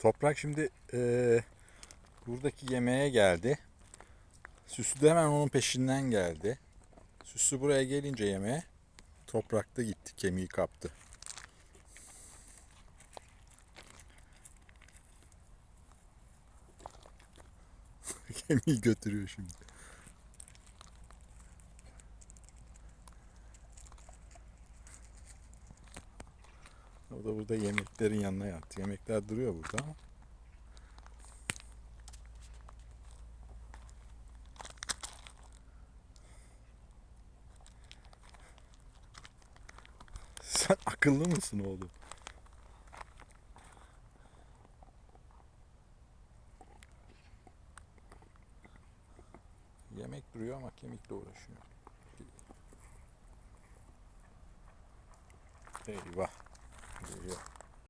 Toprak şimdi eee, buradaki yemeğe geldi. Süslü de hemen onun peşinden geldi. Süslü buraya gelince yemeğe toprakta gitti. Kemiği kaptı. Kemiği götürüyor şimdi. O da burada yemeklerin yanına yattı. Yemekler duruyor burada ama. Sen akıllı mısın oğlum? Yemek duruyor ama kemikle uğraşıyor. Eyvah. Две.